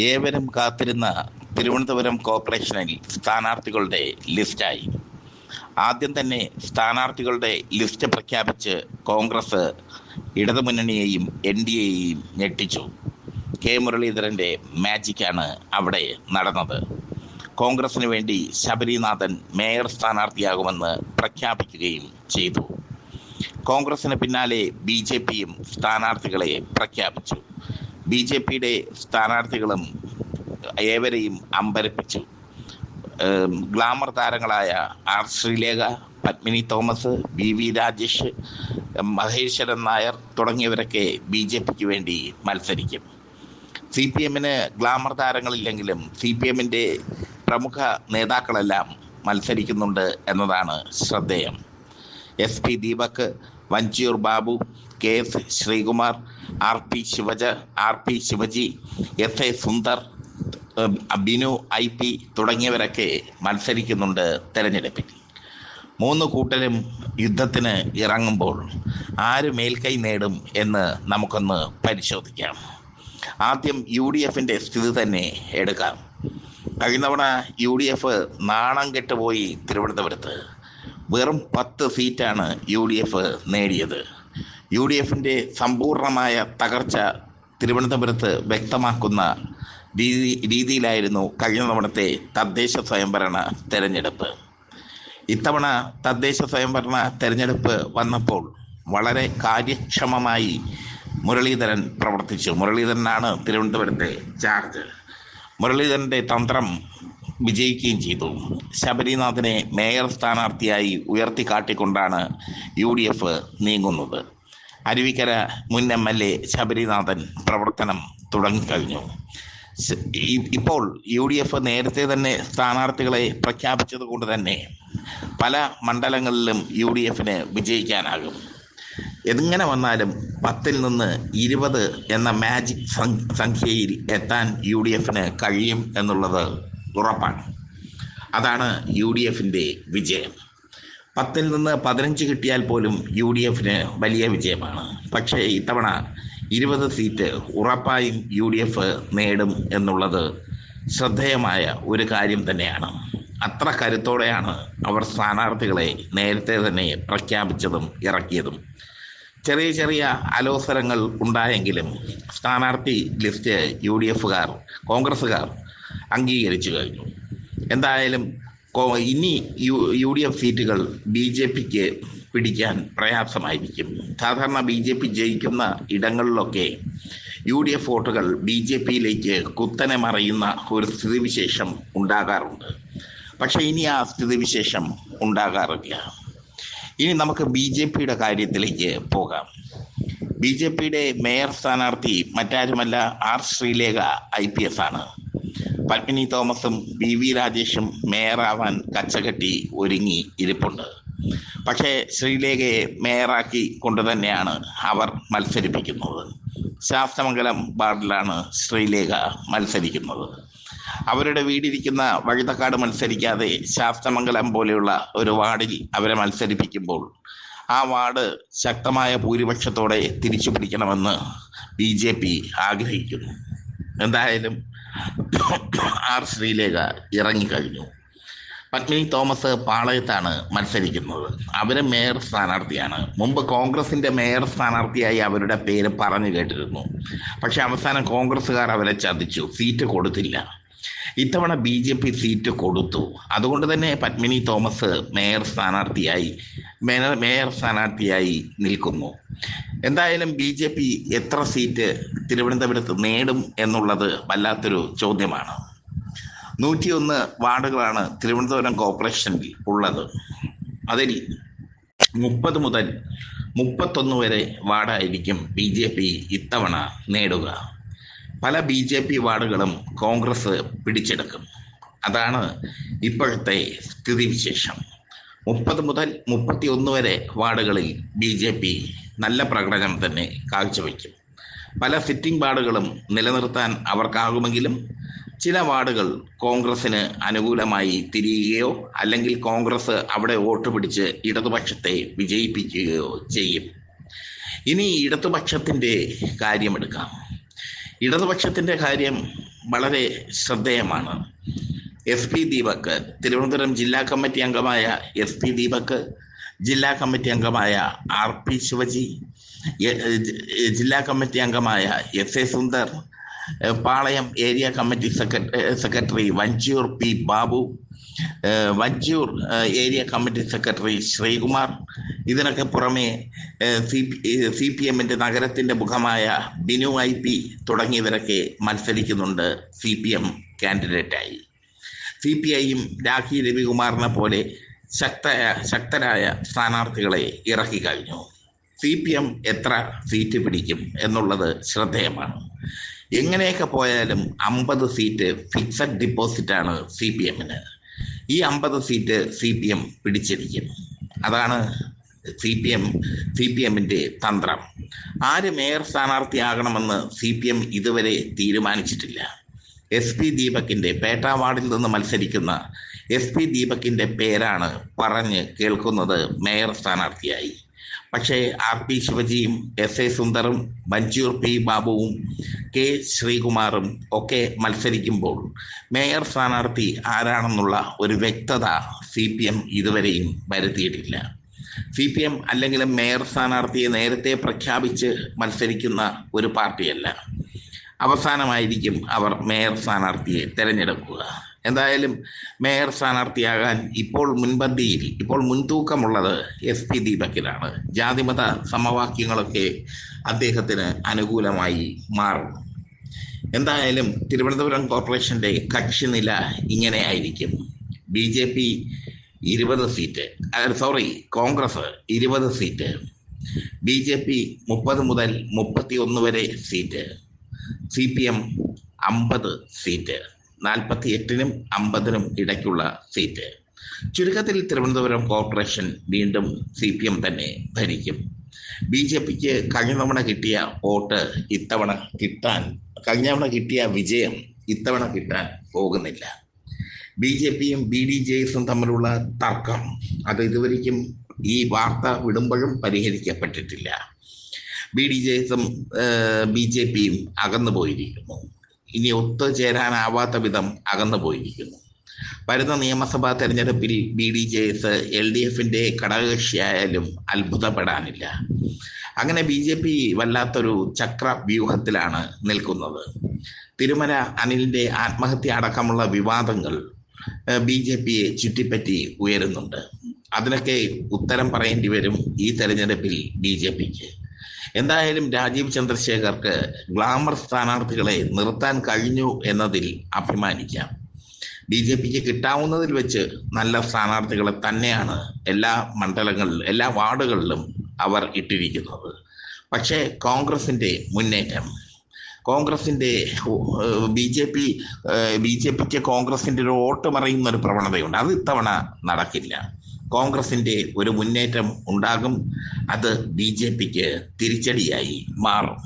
ഏവരും കാത്തിരുന്ന തിരുവനന്തപുരം കോർപ്പറേഷനിൽ സ്ഥാനാർത്ഥികളുടെ ലിസ്റ്റായി. ആദ്യം തന്നെ സ്ഥാനാർത്ഥികളുടെ ലിസ്റ്റ് പ്രഖ്യാപിച്ച് കോൺഗ്രസ് ഇടതുമുന്നണിയെയും എൻ ഡി എയെയും ഞെട്ടിച്ചു. കെ മുരളീധരന്റെ മാജിക്കാണ് അവിടെ നടന്നത്. കോൺഗ്രസിന് വേണ്ടി ശബരിനാഥൻ മേയർ സ്ഥാനാർത്ഥിയാകുമെന്ന് പ്രഖ്യാപിക്കുകയും ചെയ്തു. കോൺഗ്രസിന് പിന്നാലെ ബി ജെ പിയും സ്ഥാനാർത്ഥികളെ പ്രഖ്യാപിച്ചു. ബി ജെ പിയുടെ സ്ഥാനാർത്ഥികളും ഏവരെയും അമ്പരപ്പിച്ചു. ഗ്ലാമർ താരങ്ങളായ R Sreelekha Padmini Thomas B V Rajesh Maheswaran Nair തുടങ്ങിയവരൊക്കെ B J പിക്ക് വേണ്ടി മത്സരിക്കും. സി പി എമ്മിന് ഗ്ലാമർ താരങ്ങളില്ലെങ്കിലും സി പി എമ്മിന്റെ പ്രമുഖ നേതാക്കളെല്ലാം മത്സരിക്കുന്നുണ്ട് എന്നതാണ് ശ്രദ്ധേയം. S P Deepak Vanchiyoor Babu K S Sreekumar R P Shivaja R P Sivaji S A Sundar Binu I P തുടങ്ങിയവരൊക്കെ മത്സരിക്കുന്നുണ്ട് തെരഞ്ഞെടുപ്പിൽ. മൂന്ന് കൂട്ടരും യുദ്ധത്തിന് ഇറങ്ങുമ്പോൾ ആര് മേൽക്കൈ നേടും എന്ന് നമുക്കൊന്ന് പരിശോധിക്കാം. ആദ്യം യു ഡി എഫിന്റെ സ്ഥിതി തന്നെ എടുക്കാം. കഴിഞ്ഞ തവണ യു ഡി എഫ് നാണം കെട്ടുപോയി തിരുവനന്തപുരത്ത്. വെറും പത്ത് സീറ്റാണ് യു ഡി എഫ് നേടിയത്. യു ഡി എഫിന്റെ സമ്പൂർണമായ തകർച്ച തിരുവനന്തപുരത്ത് വ്യക്തമാക്കുന്ന രീതി രീതിയിലായിരുന്നു കഴിഞ്ഞ തവണത്തെ തദ്ദേശ സ്വയംഭരണ തെരഞ്ഞെടുപ്പ്. ഇത്തവണ തദ്ദേശ സ്വയംഭരണ തെരഞ്ഞെടുപ്പ് വന്നപ്പോൾ വളരെ കാര്യക്ഷമമായി മുരളീധരൻ പ്രവർത്തിച്ചു. മുരളീധരനാണ് തിരുവനന്തപുരത്തെ ചാർജ് മുരളീധരന്റെ തന്ത്രം വിജയിക്കുകയും ചെയ്തു. ശബരിനാഥനെ മേയർ സ്ഥാനാർത്ഥിയായി ഉയർത്തിക്കാട്ടിക്കൊണ്ടാണ് യു ഡി എഫ് നീങ്ങുന്നത്. അരുവിക്കര മുൻ എം എൽ എ ശബരിനാഥൻ പ്രവർത്തനം തുടങ്ങിക്കഴിഞ്ഞു ഇപ്പോൾ യു ഡി എഫ് നേരത്തെ തന്നെ സ്ഥാനാർത്ഥികളെ പ്രഖ്യാപിച്ചത് കൊണ്ട് തന്നെ പല മണ്ഡലങ്ങളിലും യു ഡി എഫിന് വിജയിക്കാനാകും. എങ്ങനെ വന്നാലും പത്തിൽ നിന്ന് ഇരുപത് എന്ന മാജിക് സംഖ്യയിൽ എത്താൻ യു ഡി എഫിന് കഴിയും എന്നുള്ളത് ഉറപ്പാണ്. അതാണ് യു ഡി എഫിന്റെ വിജയം. പത്തിൽ നിന്ന് പതിനഞ്ച് കിട്ടിയാൽ പോലും യു ഡി എഫിന് വലിയ വിജയമാണ്. പക്ഷേ ഇത്തവണ ഇരുപത് സീറ്റ് ഉറപ്പായും യു ഡി എഫ് നേടും എന്നുള്ളത് ശ്രദ്ധേയമായ ഒരു കാര്യം തന്നെയാണ്. അത്ര കരുത്തോടെയാണ് അവർ സ്ഥാനാർത്ഥികളെ നേരത്തെ തന്നെ പ്രഖ്യാപിച്ചതും ഇറക്കിയതും. ചെറിയ ചെറിയ അലോസരങ്ങൾ ഉണ്ടായെങ്കിലും സ്ഥാനാർത്ഥി ലിസ്റ്റ് യു ഡി എഫുകാർ കോൺഗ്രസ്സുകാർ അംഗീകരിച്ചു കഴിഞ്ഞു. എന്തായാലും ഇനി യു യു ഡി എഫ് സീറ്റുകൾ ബി ജെ പിക്ക് പിടിക്കാൻ പ്രയാസമായിരിക്കും. സാധാരണ ബി ജെ പി ജയിക്കുന്ന ഇടങ്ങളിലൊക്കെ യു ഡി എഫ് വോട്ടുകൾ ബി ജെ പിയിലേക്ക് കുത്തനെ മറയുന്ന ഒരു സ്ഥിതിവിശേഷം ഉണ്ടാകാറുണ്ട്. പക്ഷേ ഇനി ആ സ്ഥിതിവിശേഷം ഉണ്ടാകാറില്ല. ഇനി നമുക്ക് ബി ജെ പിയുടെ കാര്യത്തിലേക്ക് പോകാം. ബി ജെ പിയുടെ മേയർ സ്ഥാനാർത്ഥി മറ്റാരുമല്ല R Sreelekha I P S ആണ്. പത്മിനി തോമസും ബി വി രാജേഷും മേയറാവാൻ കച്ചകെട്ടി ഒരുങ്ങി ഇരിപ്പുണ്ട്. പക്ഷേ ശ്രീലേഖയെ മേയറാക്കി കൊണ്ട് തന്നെയാണ് അവർ മത്സരിപ്പിക്കുന്നത്. ശാസ്തമംഗലം വാർഡിലാണ് ശ്രീലേഖ മത്സരിക്കുന്നത്. അവരുടെ വീടിരിക്കുന്ന വഴുതക്കാട് മത്സരിക്കാതെ ശാസ്തമംഗലം പോലെയുള്ള ഒരു വാർഡിൽ അവരെ മത്സരിപ്പിക്കുമ്പോൾ ആ വാർഡ് ശക്തമായ ഭൂരിപക്ഷത്തോടെ തിരിച്ചു പിടിക്കണമെന്ന് ബി ജെ പി ആഗ്രഹിക്കുന്നു. എന്തായാലും ആർ ശ്രീലേഖ ഇറങ്ങിക്കഴിഞ്ഞു. പത്മിനി തോമസ് പാളയത്താണ് മത്സരിക്കുന്നത്. അവർ മേയർ സ്ഥാനാർത്ഥിയാണ്. മുമ്പ് കോൺഗ്രസിന്റെ മേയർ സ്ഥാനാർത്ഥിയായി അവരുടെ പേര് പറഞ്ഞു കേട്ടിരുന്നു. പക്ഷേ അവസാനം കോൺഗ്രസ്സുകാർ അവരെ ചതിച്ചു. സീറ്റ് കൊടുത്തില്ല. ഇത്തവണ ബി ജെ പി സീറ്റ് കൊടുത്തു. അതുകൊണ്ട് തന്നെ പത്മിനി തോമസ് മേയർ സ്ഥാനാർത്ഥിയായി മേയർ മേയർ സ്ഥാനാർത്ഥിയായി നിൽക്കുന്നു. എന്തായാലും ബി ജെ പി എത്ര സീറ്റ് തിരുവനന്തപുരത്ത് നേടും എന്നുള്ളത് വല്ലാത്തൊരു ചോദ്യമാണ്. നൂറ്റിയൊന്ന് വാർഡുകളാണ് തിരുവനന്തപുരം കോർപ്പറേഷനിൽ ഉള്ളത്. അതിൽ മുപ്പത് മുതൽ മുപ്പത്തൊന്ന് വരെ വാർഡായിരിക്കും ബി ജെ പി ഇത്തവണ നേടുക. പല ബി ജെ പി വാർഡുകളും കോൺഗ്രസ് പിടിച്ചെടുക്കും. അതാണ് ഇപ്പോഴത്തെ സ്ഥിതിവിശേഷം. മുപ്പത് മുതൽ മുപ്പത്തി ഒന്ന് വരെ വാർഡുകളിൽ ബി ജെ പി നല്ല പ്രകടനം തന്നെ കാഴ്ചവെക്കും. പല സിറ്റിംഗ് വാർഡുകളും നിലനിർത്താൻ അവർക്കാകുമെങ്കിലും ചില വാർഡുകൾ കോൺഗ്രസിന് അനുകൂലമായി തിരിയുകയോ അല്ലെങ്കിൽ കോൺഗ്രസ് അവിടെ വോട്ട് പിടിച്ച് ഇടതുപക്ഷത്തെ വിജയിപ്പിക്കുകയോ ചെയ്യും. ഇനി ഇടതുപക്ഷത്തിന്റെ കാര്യമെടുക്കാം ഇടതുപക്ഷത്തിന്റെ കാര്യം വളരെ ശ്രദ്ധേയമാണ്. എസ് പി ദീപക് തിരുവനന്തപുരം ജില്ലാ കമ്മിറ്റി അംഗമായ എസ് പി ദീപക് ജില്ലാ കമ്മിറ്റി അംഗമായ ആർ പി ശിവജി ജില്ലാ കമ്മിറ്റി അംഗമായ S A Sundar Palayam area committee secretary Vanchoor P Babu Vanchoor area committee secretary Sreekumar ഇതിനൊക്കെ പുറമെ സി പി എമ്മിന്റെ നഗരത്തിന്റെ മുഖമായ ബിനു ഐ പി തുടങ്ങിയവരൊക്കെ മത്സരിക്കുന്നുണ്ട് സി പി എം കാൻഡിഡേറ്റായി. സി പി ഐയും രാഖി രവികുമാറിനെ പോലെ ശക്തയ ശക്തരായ സ്ഥാനാർത്ഥികളെ ഇറക്കി കഴിഞ്ഞു. സി പി എം എത്ര സീറ്റ് പിടിക്കും എന്നുള്ളത് ശ്രദ്ധേയമാണ്. എങ്ങനെയൊക്കെ പോയാലും അമ്പത് സീറ്റ് ഫിക്സഡ് ഡിപ്പോസിറ്റ് ആണ് സി പി എമ്മിന്. ഈ അമ്പത് സീറ്റ് സി പി എം പിടിച്ചിരിക്കും. അതാണ് C P M C P എമ്മിന്റെ തന്ത്രം. ആര് മേയർ സ്ഥാനാർത്ഥിയാകണമെന്ന് സി പി എം ഇതുവരെ തീരുമാനിച്ചിട്ടില്ല. എസ് പി ദീപകിന്റെ പേട്ട വാർഡിൽ നിന്ന് മത്സരിക്കുന്ന എസ് പി ദീപകിന്റെ പേരാണ് പറഞ്ഞ് കേൾക്കുന്നത് മേയർ സ്ഥാനാർത്ഥിയായി. പക്ഷേ ആർ പി ശിവജിയും എസ് എ സുന്ദറും മഞ്ചൂർ പി ബാബുവും കെ ശ്രീകുമാറും ഒക്കെ മത്സരിക്കുമ്പോൾ മേയർ സ്ഥാനാർത്ഥി ആരാണെന്നുള്ള ഒരു വ്യക്തത സി പി എം ഇതുവരെയും വരുത്തിയിട്ടില്ല. സി പി എം അല്ലെങ്കിലും മേയർ സ്ഥാനാർത്ഥിയെ നേരത്തെ പ്രഖ്യാപിച്ച് മത്സരിക്കുന്ന ഒരു പാർട്ടിയല്ല. അവസാനമായിരിക്കും അവർ മേയർ സ്ഥാനാർത്ഥിയെ തിരഞ്ഞെടുക്കുക. എന്തായാലും മേയർ സ്ഥാനാർത്ഥിയാകാൻ ഇപ്പോൾ മുൻപന്തിയിൽ ഇപ്പോൾ മുൻതൂക്കമുള്ളത് എസ് പി ദീപക്കിലാണ് ജാതിമത സമവാക്യങ്ങളൊക്കെ അദ്ദേഹത്തിന് അനുകൂലമായി മാറും. എന്തായാലും തിരുവനന്തപുരം കോർപ്പറേഷന്റെ കക്ഷിനില ഇങ്ങനെ ആയിരിക്കും. ബി ജെ പി ഇരുപത് സീറ്റ്. സോറി കോൺഗ്രസ് ഇരുപത് സീറ്റ്. ബി ജെ പി മുപ്പത് മുതൽ മുപ്പത്തി ഒന്ന് വരെ സീറ്റ്. സി പി എം അമ്പത് സീറ്റ്. നാൽപ്പത്തി എട്ടിനും അമ്പതിനും ഇടയ്ക്കുള്ള സീറ്റ്. ചുരുക്കത്തിൽ തിരുവനന്തപുരം കോർപ്പറേഷൻ വീണ്ടും സി പി എം തന്നെ ഭരിക്കും. ബി ജെ പിക്ക് കഴിഞ്ഞ തവണ കിട്ടിയ വോട്ട് ഇത്തവണ കിട്ടാൻ കഴിഞ്ഞ തവണ കിട്ടിയ വിജയം ഇത്തവണ കിട്ടാൻ പോകുന്നില്ല. ബി ജെ പിയും ബി ഡി ജെ എസും തമ്മിലുള്ള തർക്കം. അത് ഇതുവരെയും ഈ വാർത്ത വിടുമ്പോഴും പരിഹരിക്കപ്പെട്ടിട്ടില്ല. ബി ഡി ജെ എസും ബി ജെ പിയും അകന്നു പോയിരിക്കുന്നു ഇനി ഒത്തുചേരാനാവാത്ത വിധം അകന്നു പോയിരിക്കുന്നു വരുന്ന നിയമസഭാ തെരഞ്ഞെടുപ്പിൽ B D J S L D എഫിന്റെ ഘടകകക്ഷിയായാലും അത്ഭുതപ്പെടാനില്ല. അങ്ങനെ ബി ജെ പി വല്ലാത്തൊരു ചക്ര വ്യൂഹത്തിലാണ് നിൽക്കുന്നത്. തിരുമല അനിലിന്റെ ആത്മഹത്യ അടക്കമുള്ള വിവാദങ്ങൾ ബി ജെ പിയെ ചുറ്റിപ്പറ്റി ഉയരുന്നുണ്ട്. അതിനൊക്കെ ഉത്തരം പറയേണ്ടി വരും ഈ തെരഞ്ഞെടുപ്പിൽ ബി ജെ പിക്ക്. എന്തായാലും രാജീവ് ചന്ദ്രശേഖർക്ക് ഗ്ലാമർ സ്ഥാനാർത്ഥികളെ നിർത്താൻ കഴിഞ്ഞു എന്നതിൽ അഭിമാനിക്കാം. ബി ജെ പിക്ക് കിട്ടാവുന്നതിൽ വെച്ച് നല്ല സ്ഥാനാർത്ഥികളെ തന്നെയാണ് എല്ലാ മണ്ഡലങ്ങളിലും എല്ലാ വാർഡുകളിലും അവർ ഇട്ടിരിക്കുന്നത്. പക്ഷേ കോൺഗ്രസിന്റെ മുന്നേറ്റം കോൺഗ്രസിന്റെ B J P B J പിക്ക് കോൺഗ്രസിന്റെ ഒരു വോട്ട് മറയുന്ന ഒരു പ്രവണതയുണ്ട്. അത് ഇത്തവണ നടക്കില്ല. കോൺഗ്രസിന്റെ ഒരു മുന്നേറ്റം ഉണ്ടാകും. അത് ബി ജെ പിക്ക് തിരിച്ചടിയായി മാറും.